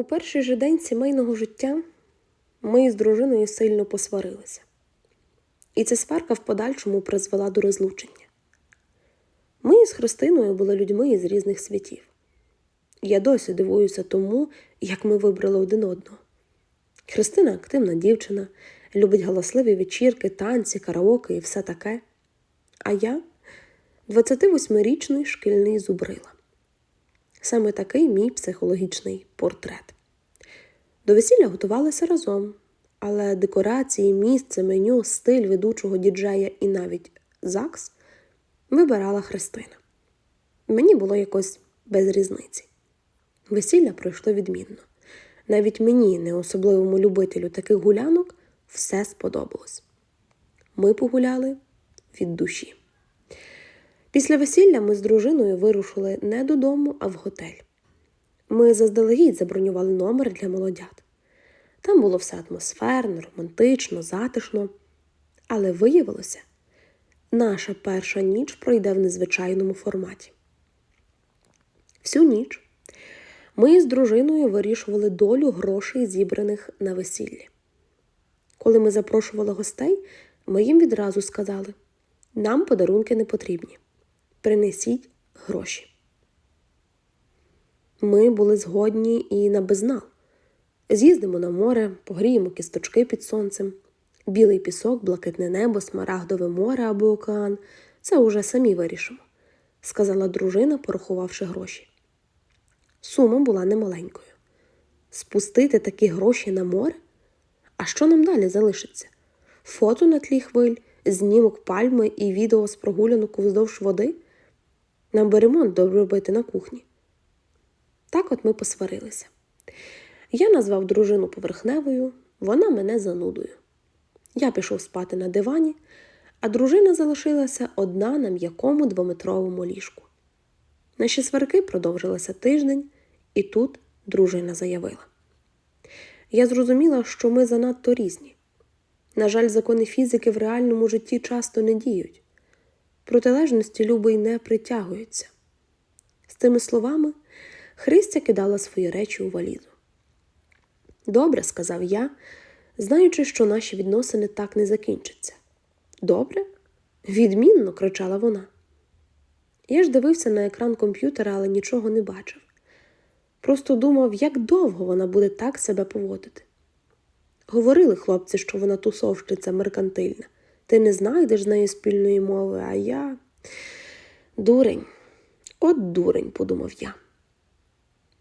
У перший же день сімейного життя ми з дружиною сильно посварилися, і ця сварка в подальшому призвела до розлучення. Ми з Христиною були людьми із різних світів. Я досі дивуюся тому, як ми вибрали один одного. Христина активна дівчина, любить галасливі вечірки, танці, караоке і все таке. А я 28-річний шкільний зубрила. Саме такий мій психологічний портрет. До весілля готувалися разом, але декорації, місце, меню, стиль ведучого діджея і навіть ЗАГС вибирала Христина. Мені було якось без різниці. Весілля пройшло відмінно. Навіть мені, не особливому любителю таких гулянок, все сподобалось. Ми погуляли від душі. Після весілля ми з дружиною вирушили не додому, а в готель. Ми заздалегідь забронювали номер для молодят. Там було все атмосферно, романтично, затишно. Але виявилося, наша перша ніч пройде в незвичайному форматі. Всю ніч ми з дружиною вирішували долю грошей, зібраних на весіллі. Коли ми запрошували гостей, ми їм відразу сказали: нам подарунки не потрібні. Принесіть гроші. Ми були згодні і на безнал. З'їздимо на море, погріємо кісточки під сонцем, білий пісок, блакитне небо, смарагдове море або океан. Це уже самі вирішимо, сказала дружина, порахувавши гроші. Сума була немаленькою. Спустити такі гроші на море? А що нам далі залишиться? Фото на тлі хвиль, знімок пальми і відео з прогулянок вздовж води? Нам би ремонт робити на кухні. Так от ми посварилися. Я назвав дружину поверхневою, вона мене занудою. Я пішов спати на дивані, а дружина залишилася одна на м'якому двометровому ліжку. Наші сварки продовжилися тиждень, і тут дружина заявила. Я зрозуміла, що ми занадто різні. На жаль, закони фізики в реальному житті часто не діють. Протилежності любий не притягуються. З цими словами Христя кидала свої речі у валізу. Добре, сказав я, знаючи, що наші відносини так не закінчаться. Добре? Відмінно, кричала вона. Я ж дивився на екран комп'ютера, але нічого не бачив. Просто думав, як довго вона буде так себе поводити. Говорили хлопці, що вона тусовщиця меркантильна. Ти не знайдеш з нею спільної мови, а я. Дурень, от дурень, подумав я.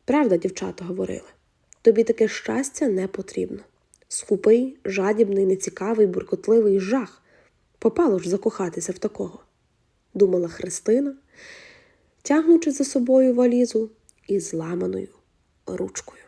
Правда, дівчата говорили, тобі таке щастя не потрібно. Скупий, жадібний, нецікавий, буркотливий жах. Попало ж закохатися в такого, думала Христина, тягнучи за собою валізу із зламаною ручкою.